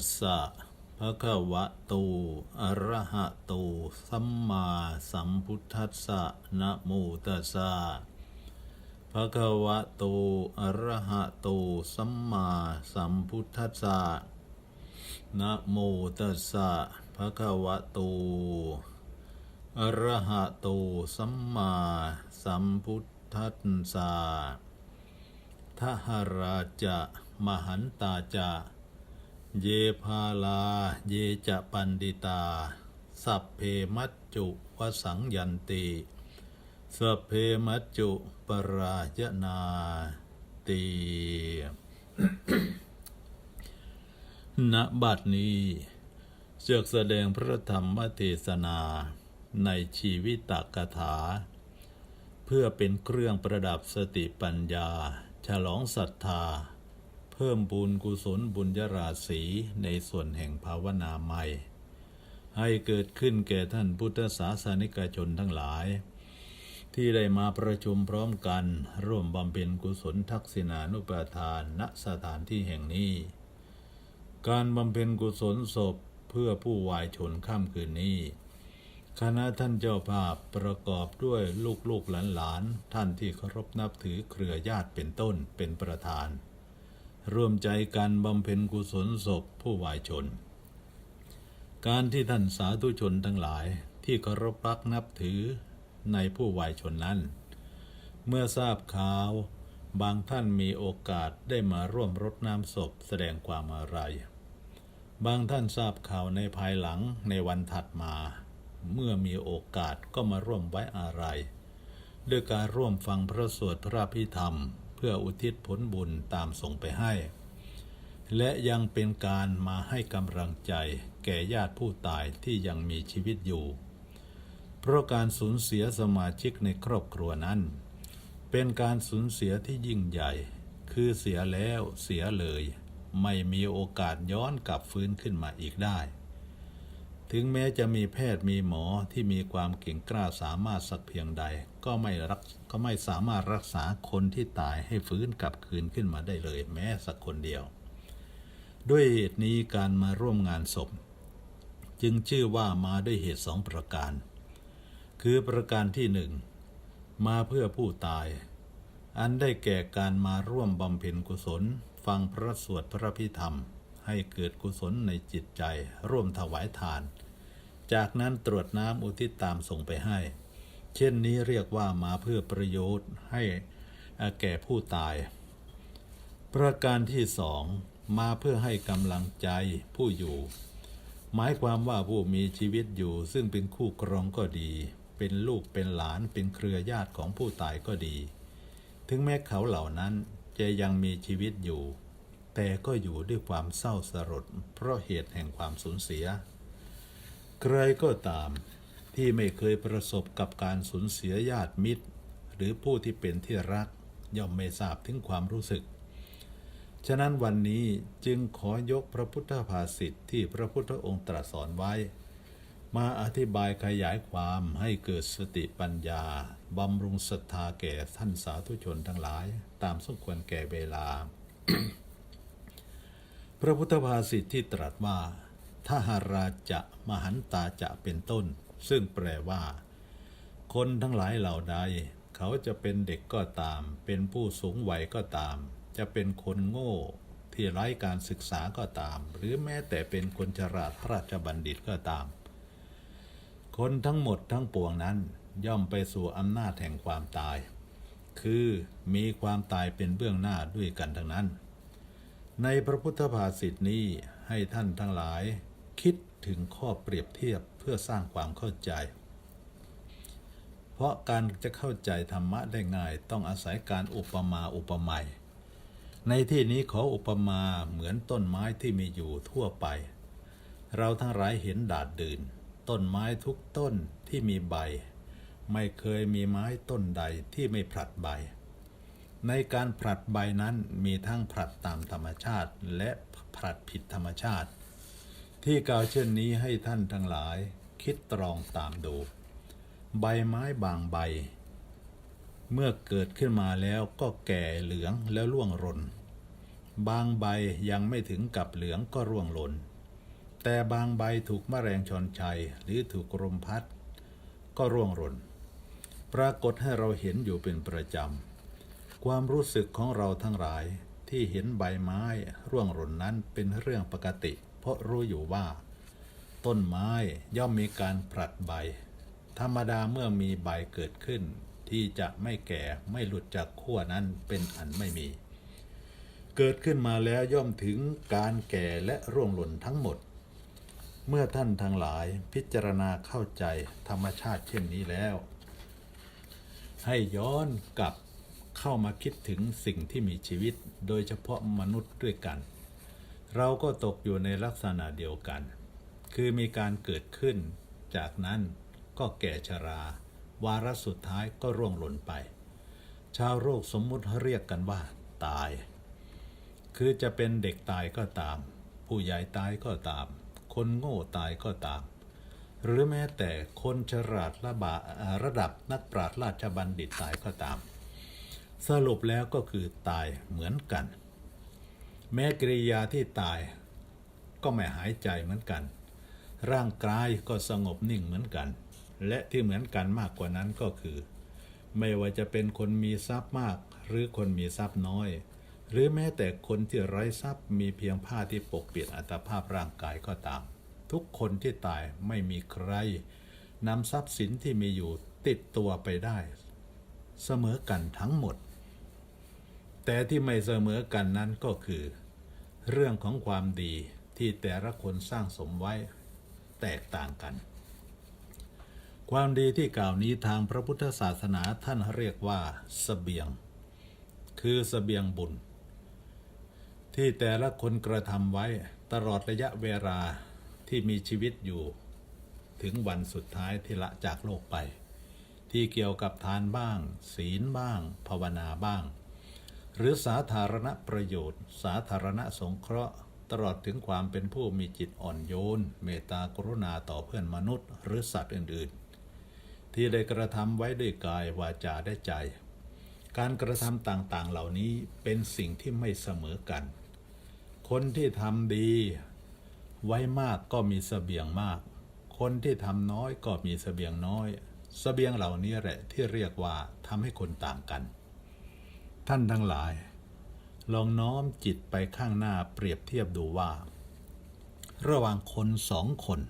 นะโมตัสสะภะคะวะโตอะระหะโต สัมมาสัมพุทธัสสะนะโมตัสสะภะคะวะโตอะระหะโต สัมมาสัมพุทธัสสะนะโมตัสสะภะคะวะโตอะระหะโต สัมมาสัมพุทธัสสะทหราจะ มหันตาจะ เยพาลา เยจะปันดิตา สัพเพมัจจุวสังยันติ สัพเพมัจจุปรายนาติณบัดนี้เสือกแสดงพระธรรมเทศนาในชีวิตกถา เพื่อเป็นเครื่องประดับสติปัญญา ฉลองศรัทธา พิ่มบุญกุศลบุญยราศีในส่วนแห่งภาวนาใหม่ ให้เกิดขึ้นแก่ท่านพุทธศาสนิกชนทั้งหลาย ที่ได้มาประชุมพร้อมกัน ร่วมบำเพ็ญกุศลทักษิณานุปทานณสถานที่แห่งนี้ การบำเพ็ญกุศลศพเพื่อผู้วายชนข้ามคืนนี้ คณะท่านเจ้าภาพประกอบด้วยลูกลูกหลานหลานๆท่านที่เคารพนับถือเครือญาติเป็นต้นเป็นประธาน ร่วมใจกันบำเพ็ญกุศลศพผู้วายชน การที่ท่านสาธุชนทั้งหลายที่เคารพรักนับถือในผู้วายชนนั้น เมื่อทราบข่าว บางท่านมีโอกาสได้มาร่วมรดน้ำศพแสดงความอาลัยบางท่านทราบข่าวในภายหลังในวันถัดมา เมื่อมีโอกาสก็มาร่วมไว้อาลัยด้วยการร่วมฟังพระสวดพระพิธรรม พื่ออุทิศผลบุญตามส่งไปให้ และยังเป็นการมาให้กำลังใจแก่ญาติผู้ตายที่ยังมีชีวิตอยู่ เพราะการสูญเสียสมาชิกในครอบครัวนั้น เป็นการสูญเสียที่ยิ่งใหญ่ คือเสียแล้วเสียเลย ไม่มีโอกาสย้อนกลับฟื้นขึ้นมาอีกได้ ถึงแม้จะมีแพทย์มีหมอที่มีความเก่งกล้าสามารถสักเพียงใด ก็ไม่รักก็ไม่สามารถรักษาคนที่ตายให้ฟื้นกลับคืนขึ้นมาได้เลย แม้สักคนเดียว ด้วยเหตุนี้การมาร่วมงานศพ จึงชื่อว่ามาด้วยเหตุสองประการ คือประการที่หนึ่งมาเพื่อผู้ตาย อันได้แก่การมาร่วมบำเพ็ญกุศล ฟังพระสวดพระพิธรรม ให้เกิดกุศลในจิตใจ ร่วมถวายทาน จากนั้นตรวจน้ำอุทิศตามส่งไปให้ เช่นนี้เรียกว่ามาเพื่อประโยชน์ให้แก่ผู้ตาย ประการที่สองมาเพื่อให้กำลังใจผู้อยู่ หมายความว่าผู้มีชีวิตอยู่ ซึ่งเป็นคู่ครองก็ดี เป็นลูกเป็นหลานเป็นเครือญาติของผู้ตายก็ดี ถึงแม้เขาเหล่านั้นจะยังมีชีวิตอยู่ แต่ก็อยู่ด้วยความเศร้าสลดเพราะเหตุแห่งความสูญเสีย ใครก็ตามที่ไม่เคยประสบกับการสูญเสียญาติมิตร หรือผู้ที่เป็นที่รักย่อมไม่ทราบถึงความรู้สึก ฉะนั้นวันนี้จึงขอยกพระพุทธภาษิตที่พระพุทธองค์ตรัสสอนไว้ มาอธิบายขยายความให้เกิดสติปัญญาบำรุงศรัทธาแก่ท่านสาธุชนทั้งหลาย ตามสมควรแก่เวลา พระพุทธภาษิตที่ตรัสว่า ทหาราจะมหันตาจะเป็นต้น ซึ่งแปลว่า คนทั้งหลายเหล่าใด เขาจะเป็นเด็กก็ตาม เป็นผู้สูงวัยก็ตาม จะเป็นคนโง่ ที่ไร้การศึกษาก็ตาม หรือแม้แต่เป็นคนฉลาดราชบัณฑิตก็ตาม คนทั้งหมดทั้งปวงนั้น ย่อมไปสู่อำนาจแห่งความตาย คือมีความตายเป็นเบื้องหน้าด้วยกันทั้งนั้นในพระพุทธภาษิตนี้ให้ท่านทั้งหลาย คิดถึงข้อเปรียบเทียบเพื่อสร้างความเข้าใจ เพราะการจะเข้าใจธรรมะได้ง่ายต้องอาศัยการอุปมาอุปไมยในที่นี้ขออุปมาเหมือนต้นไม้ที่มีอยู่ทั่วไป เราทั้งหลายเห็นดาดดื่น ต้นไม้ทุกต้นที่มีใบ ไม่เคยมีไม้ต้นใดที่ไม่ผลัดใบ ในการผลัดใบนั้นมีทั้งผลัดตามธรรมชาติและผลัดผิดธรรมชาติ ที่กล่าวเช่นนี้ให้ท่านทั้งหลายคิดตรองตามดู ใบไม้บางใบ เมื่อเกิดขึ้นมาแล้วก็แก่เหลืองแล้วร่วงหรนบางใบยังไม่ถึงกับเหลืองก็ร่วงหล่นแต่บางใบถูกแมลงชอนชัยหรือถูกลมพัด ก็ร่วงหล่นปรากฏให้เราเห็นอยู่เป็นประจำ ความรู้สึกของเราทั้งหลายที่เห็นใบไม้ร่วงหล่นนั้นเป็นเรื่องปกติ เพราะรู้อยู่ว่า ต้นไม้ย่อมมีการผลัดใบ ธรรมดาเมื่อมีใบเกิดขึ้น ที่จะไม่แก่ไม่หลุดจากขั้วนั้นเป็นอันไม่มี เกิดขึ้นมาแล้วย่อมถึงการแก่และร่วงหล่นทั้งหมด เมื่อท่านทั้งหลายพิจารณาเข้าใจธรรมชาติเช่นนี้แล้ว ให้ย้อนกลับเข้ามาคิดถึงสิ่งที่มีชีวิตโดยเฉพาะมนุษย์ด้วยกัน เราก็ตกอยู่ในลักษณะเดียวกัน คือมีการเกิดขึ้น จากนั้นก็แก่ชรา วาระสุดท้ายก็ร่วงหล่นไป ชาวโรคสมมุติเรียกกันว่า ตาย คือจะเป็นเด็กตายก็ตาม ผู้ใหญ่ตายก็ตาม คนโง่ตายก็ตาม หรือแม้แต่คนฉลาดระบาระดับนักปราชญ์ราชบัณฑิตตายก็ตาม สรุปแล้วก็คือตายเหมือนกัน แม้กริยาที่ตายก็ไม่หายใจเหมือนกัน ร่างกายก็สงบนิ่งเหมือนกัน และที่เหมือนกันมากกว่านั้นก็คือ ไม่ว่าจะเป็นคนมีทรัพย์มาก หรือคนมีทรัพย์น้อย หรือแม้แต่คนที่ไร้ทรัพย์มีเพียงผ้าที่ปกปิดอัตภาพร่างกายก็ตาม ทุกคนที่ตายไม่มีใครนำทรัพย์สินที่มีอยู่ติดตัวไปได้ เสมอกันทั้งหมด แต่ที่ไม่เสมอกันนั้นก็คือ เรื่องของความดีที่แต่ละคนสร้างสมไว้แตกต่างกัน ความดีที่กล่าวนี้ทางพระพุทธศาสนาท่านเรียกว่าสเสบียง คือสเสบียงบุญ ที่แต่ละคนกระทำไว้ตลอดระยะเวลาที่มีชีวิตอยู่ ถึงวันสุดท้ายที่ละจากโลกไป ที่เกี่ยวกับทานบ้าง ศีลบ้าง ภาวนาบ้าง หรือสาธารณประโยชน์ สาธารณสงเคราะห์ ตลอดถึงความเป็นผู้มีจิตอ่อนโยน เมตตากรุณาต่อเพื่อนมนุษย์ หรือสัตว์อื่น ๆ ที่ได้กระทำไว้ด้วยกายวาจาได้ใจ การกระทำต่างๆเหล่านี้เป็นสิ่งที่ไม่เสมอกัน คนที่ทำดีไว้มากก็มีเสบียงมาก คนที่ทำน้อยก็มีเสบียงน้อยเสบียงเหล่านี้แหละที่เรียกว่าทำให้คนต่างกัน ท่านทั้งหลาย ลองน้อมจิตไปข้างหน้าเปรียบเทียบดูว่า ระหว่างคนสองคน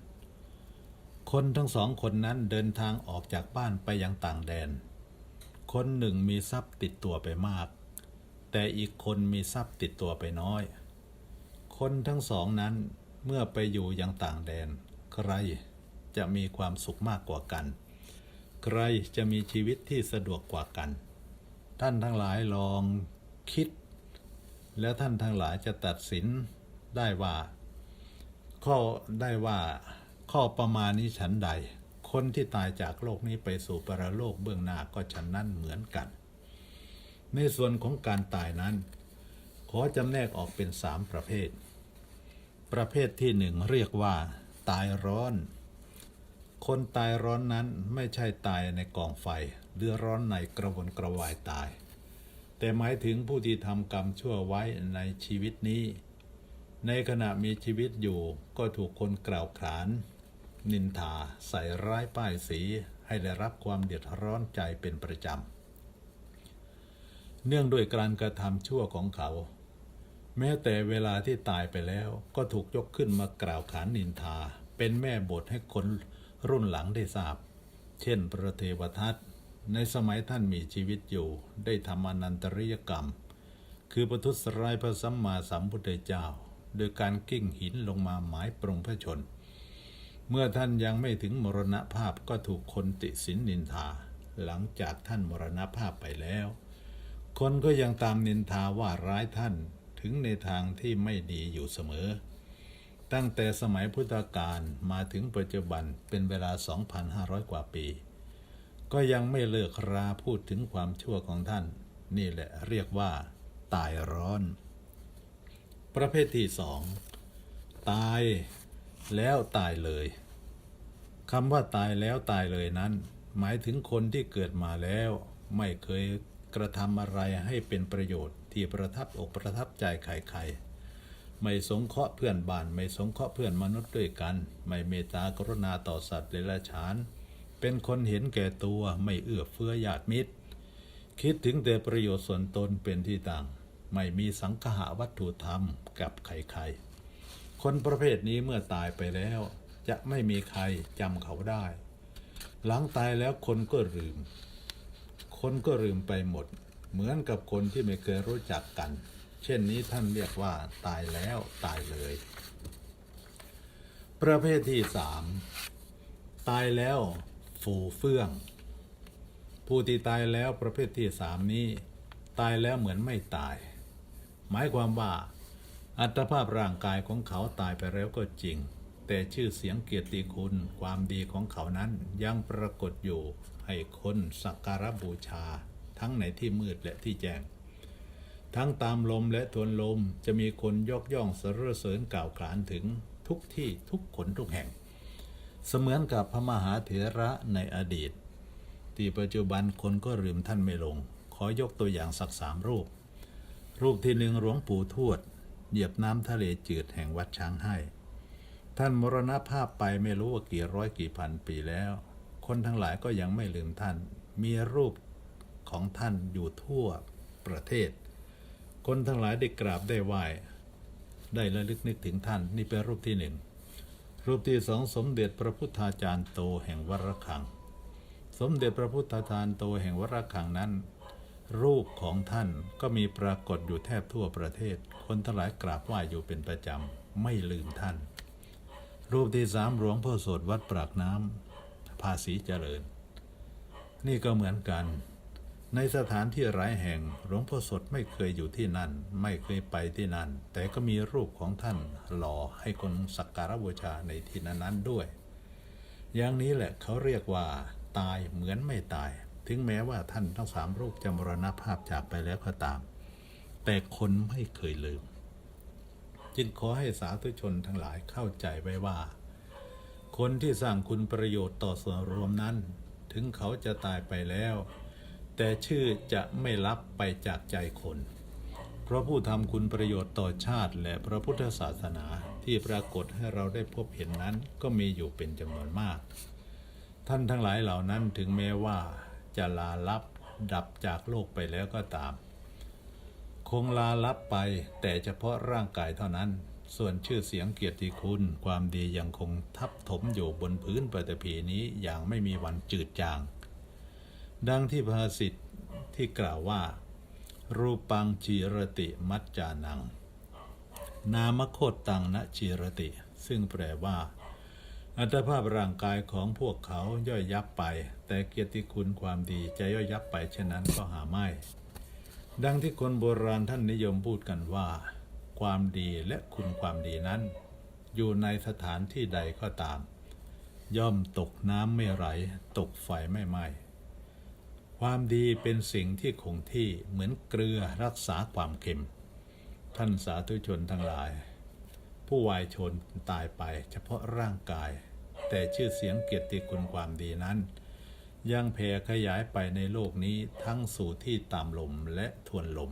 คนทั้งสองคนนั้นเดินทางออกจากบ้านไปยังต่างแดน คนหนึ่งมีทรัพย์ติดตัวไปมาก แต่อีกคนมีทรัพย์ติดตัวไปน้อย คนทั้งสองนั้นเมื่อไปอยู่ยังต่างแดน ใครจะมีความสุขมากกว่ากัน ใครจะมีชีวิตที่สะดวกกว่ากัน ท่านทั้งหลายลองคิด แล้วท่านทั้งหลายจะตัดสินได้ว่า ข้อได้ว่าข้อประมาณนี้ฉันใด คนที่ตายจากโลกนี้ไปสู่ปรโลกเบื้องหน้าก็ฉันนั้นเหมือนกัน ในส่วนของการตายนั้น ขอจำแนกออกเป็นสามประเภท ประเภทที่หนึ่งเรียกว่า ตายร้อน คนตายร้อนนั้นไม่ใช่ตายในกองไฟหรือร้อนในกระวนกระวายตาย แต่หมายถึงผู้ที่ทำกรรมชั่วไว้ในชีวิตนี้ ในขณะมีชีวิตอยู่ก็ถูกคนกล่าวขาน นินทาใส่ร้ายป้ายสีให้ได้รับความเดือดร้อนใจเป็นประจำ เนื่องด้วยการกระทำชั่วของเขา แม้แต่เวลาที่ตายไปแล้วก็ถูกยกขึ้นมากล่าวขานนินทา เป็นแม่บทให้คน รุ่นหลังได้ทราบ เช่น พระเทวทัตในสมัยท่านมีชีวิตอยู่ ได้ทำอนันตริยกรรม คือประทุษร้ายพระสัมมาสัมพุทธเจ้า โดยการกิ้งหินลงมาหมายปรงพระชน เมื่อท่านยังไม่ถึงมรณภาพก็ถูกคนติสินนินทา หลังจากท่านมรณภาพไปแล้ว คนก็ยังตามนินทาว่าร้ายท่านถึงในทางที่ไม่ดีอยู่เสมอ ตั้งแต่สมัยพุทธกาลมาถึงปัจจุบันเป็นเวลา 2,500 กว่าปี ก็ยังไม่เลิกราพูดถึงความชั่วของท่าน นี่แหละเรียกว่า ตายร้อน ประเภทที่สองตายแล้วตายเลยคำว่าตายแล้วตายเลยนั้น หมายถึงคนที่เกิดมาแล้ว ไม่เคยกระทำอะไรให้เป็นประโยชน์ที่ประทับอกประทับใจใครๆ ไม่สงเคราะห์เพื่อนบ้านไม่สงเคราะห์เพื่อนมนุษย์ด้วยกัน ไม่เมตตากรุณาต่อสัตว์เดรัจฉาน เป็นคนเห็นแก่ตัวไม่เอื้อเฟื้อญาติมิตร คิดถึงแต่ประโยชน์ส่วนตนเป็นที่ตั้งไม่มีสังหาวัตถุธรรมกับใครๆคนประเภทนี้เมื่อตายไปแล้ว จะไม่มีใครจำเขาได้ หลังตายแล้วคนก็ลืม คนก็ลืมไปหมด เหมือนกับคนที่ไม่เคยรู้จักกัน เช่นนี้ท่านเรียกว่าตายแล้วตายเลย ประเภทที่สามตายแล้วฟูเฟื่อง ผู้ที่ตายแล้วประเภทที่สามนี้ ตายแล้วเหมือนไม่ตาย หมายความว่า อัตภาพร่างกายของเขาตายไปแล้วก็จริง แต่ชื่อเสียงเกียรติคุณ ความดีของเขานั้นยังปรากฏอยู่ให้คนสักการะบูชา ทั้งในที่มืดและที่แจ้ง ทั้งตามลมและทวนลมจะมีคนยกย่องสรรเสริญกล่าวขานถึงทุกที่ทุกขนทุกแห่ง เสมือนกับพระมหาเถระในอดีต ที่ปัจจุบันคนก็ลืมท่านไม่ลง ขอยกตัวอย่างสักสามรูป รูปที่หนึ่งหลวงปู่ทวด เหยียบน้ำทะเลจืดแห่งวัดช้างให้ ท่านมรณภาพไปไม่รู้ว่ากี่ร้อยกี่พันปีแล้ว คนทั้งหลายก็ยังไม่ลืมท่าน มีรูปของท่านอยู่ทั่วประเทศ คนทั้งหลายได้กราบได้ไหว้ได้ระลึกนึกถึงท่านนี่เป็นรูปที่หนึ่งรูปที่สองสมเด็จพระพุทธาจารย์โตแห่งวระฆัง สมเด็จพระพุทธาจารย์โตแห่งวระฆังนั้น รูปของท่านก็มีปรากฏอยู่แทบทั่วประเทศ คนทั้งหลายกราบไหว้อยู่เป็นประจำไม่ลืมท่าน รูปที่สามหลวงพ่อโสดวัดปรากน้ำภาษีเจริญ นี่ก็เหมือนกัน ในสถานที่หลายแห่งหลวงพ่อสดไม่เคยอยู่ที่นั่น ไม่เคยไปที่นั่น แต่ก็มีรูปของท่านหล่อให้คนสักการะบูชาในที่นั้นๆด้วย อย่างนี้แหละเขาเรียกว่า ตายเหมือนไม่ตาย ถึงแม้ว่าท่านทั้งสามรูปจะมรณภาพจากไปแล้วก็ตาม แต่คนไม่เคยลืม จึงขอให้สาธุชนทั้งหลายเข้าใจไว้ว่า คนที่สร้างคุณประโยชน์ต่อส่วนรวมนั้น ถึงเขาจะตายไปแล้ว แต่ชื่อจะไม่รับไปจากใจคน เพราะผู้ทำคุณประโยชน์ต่อชาติและพระพุทธศาสนาที่ปรากฏให้เราได้พบเห็นนั้นก็มีอยู่เป็นจำนวนมาก ท่านทั้งหลายเหล่านั้นถึงแม้ว่าจะลาลับดับจากโลกไปแล้วก็ตาม คงลาลับไปแต่เฉพาะร่างกายเท่านั้น ส่วนชื่อเสียงเกียรติคุณ ความดียังคงทับถมอยู่บนพื้นปฐพีนี้อย่างไม่มีวันจืดจาง ดังที่ภาษิตที่กล่าวว่า รูปังจีรติมัจจานัง นามโคตตังนะจีรติ ซึ่งแปลว่า อัตภาพร่างกายของพวกเขาย่อยยับไป แต่เกียรติคุณความดีจะย่อยยับไปเช่นนั้นก็หาไม่ ดังที่คนโบราณท่านนิยมพูดกันว่า ความดีและคุณความดีนั้น อยู่ในสถานที่ใดก็ตาม ย่อมตกน้ำไม่ไหล ตกไฟไม่ไหม้ ความดีเป็นสิ่งที่คงที่เหมือนเกลือรักษาความเค็ม ท่านสาธุชนทั้งหลาย ผู้วายชนตายไปเฉพาะร่างกาย แต่ชื่อเสียงเกียรติคุณความดีนั้น ยังแผ่ขยายไปในโลกนี้ทั้งสู่ที่ตามลมและทวนลม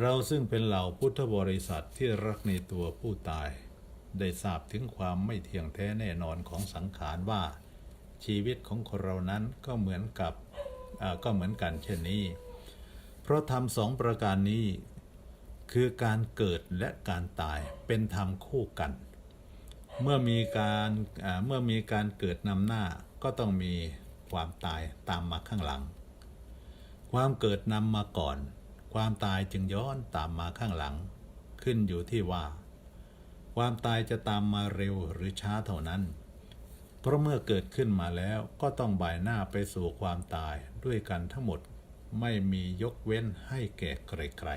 เราซึ่งเป็นเหล่าพุทธบริษัทที่รักในตัวผู้ตาย ได้ทราบถึงความไม่เที่ยงแท้แน่นอนของสังขารว่า ชีวิตของคนเรานั้นก็เหมือนกับ ก็เหมือนกันเช่นนี้ เพราะทำสองประการนี้ คือการเกิดและการตายเป็นธรรมคู่กัน เมื่อมีการเมื่อมีการเกิดนำหน้าก็ต้องมีความตายตามมาข้างหลัง ความเกิดนำมาก่อน ความตายจึงย้อนตามมาข้างหลัง ขึ้นอยู่ที่ว่า ความตายจะตามมาเร็วหรือช้าเท่านั้น เพราะเมื่อเกิดขึ้นมาแล้วก็ต้องบ่ายหน้าไปสู่ความตาย ด้วยกันทั้งหมดไม่มียกเว้นให้แก่ใคร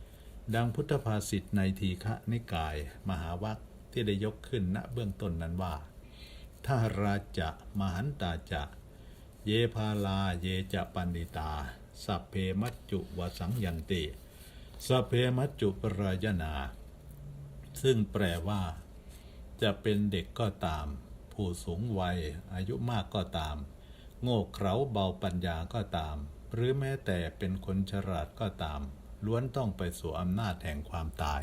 ๆ ดังพุทธภาษิตในทีฆะนิกาย มหาวัคที่ได้ยกขึ้นณเบื้องต้นนั้นว่า ถ้าราจะมหันตาจะ เยพาลาเยจะปันดิตา สัพเพมัจจุวสังยันติ สัพเพมัจจุปรายนา ซึ่งแปลว่า จะเป็นเด็กก็ตาม ผู้สูงวัยอายุมากก็ตาม โง่เขลาเบาปัญญาก็ตาม หรือแม้แต่เป็นคนฉลาดก็ตาม ล้วนต้องไปสู่อำนาจแห่งความตาย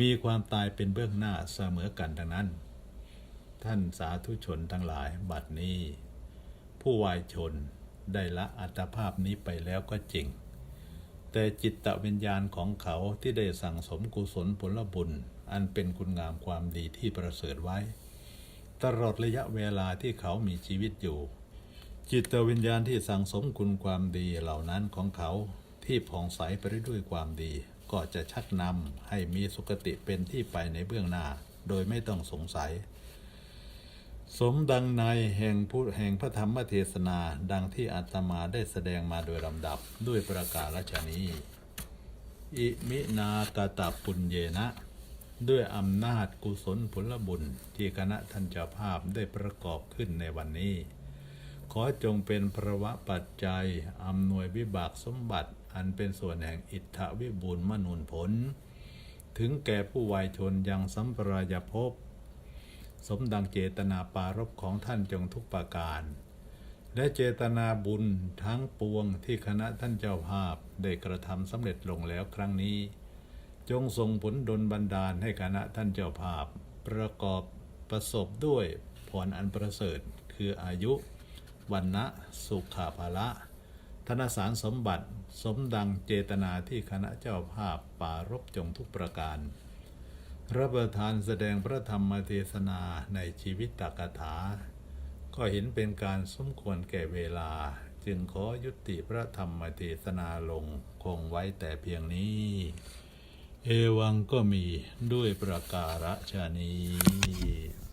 มีความตายเป็นเบื้องหน้าเสมอกันดังนั้น ท่านสาธุชนทั้งหลายบัดนี้ ผู้วายชนได้ละอัตภาพนี้ไปแล้วก็จริง แต่จิตตวิญญาณของเขาที่ได้สั่งสมกุศลผลบุญ อันเป็นคุณงามความดีที่ประเสริฐไว้ ตลอดระยะเวลาที่เขามีชีวิตอยู่ จิตวิญญาณที่สั่งสมคุณความดีเหล่านั้นของเขาที่ผ่องใสไปด้วยความดี ก็จะชักนำให้มีสุคติเป็นที่ไปในเบื้องหน้า โดยไม่ต้องสงสัย สมดังในแห่งผู้แห่งพระธรรมเทศนาดังที่อาตมาได้แสดงมาโดยลำดับด้วยประกาศชนี้ อิมินากตาปุญเยนะ ด้วยอำนาจกุศลผลบุญที่คณะท่านเจ้าภาพได้ประกอบขึ้นในวันนี้ ขอจงเป็นพระวะปัจจัยอำนวยวิบากสมบัติ อันเป็นส่วนแห่งอิทธวิบูลย์มนุนผล ถึงแก่ผู้วายชนยังสัมปรายภพ สมดังเจตนาปารบของท่านจงทุกประการ และเจตนาบุญทั้งปวงที่คณะท่านเจ้าภาพได้กระทำสำเร็จลงแล้วครั้งนี้ จงส่งผลดลบันดาลให้คณะท่านเจ้าภาพ ประกอบประสบด้วยพรอันประเสริฐคืออายุ วันนะสุขาภละ ธนสารสมบัติสมดังเจตนาที่คณะเจ้าภาพปรารบจงทุกประการรับประทานแสดงพระธรรมเทศนาในชีวิตตกถา ก็เห็นเป็นการสมควรแก่เวลา จึงขอยุติพระธรรมเทศนาลงคงไว้แต่เพียงนี้ เอวังก็มีด้วยประการฉนี้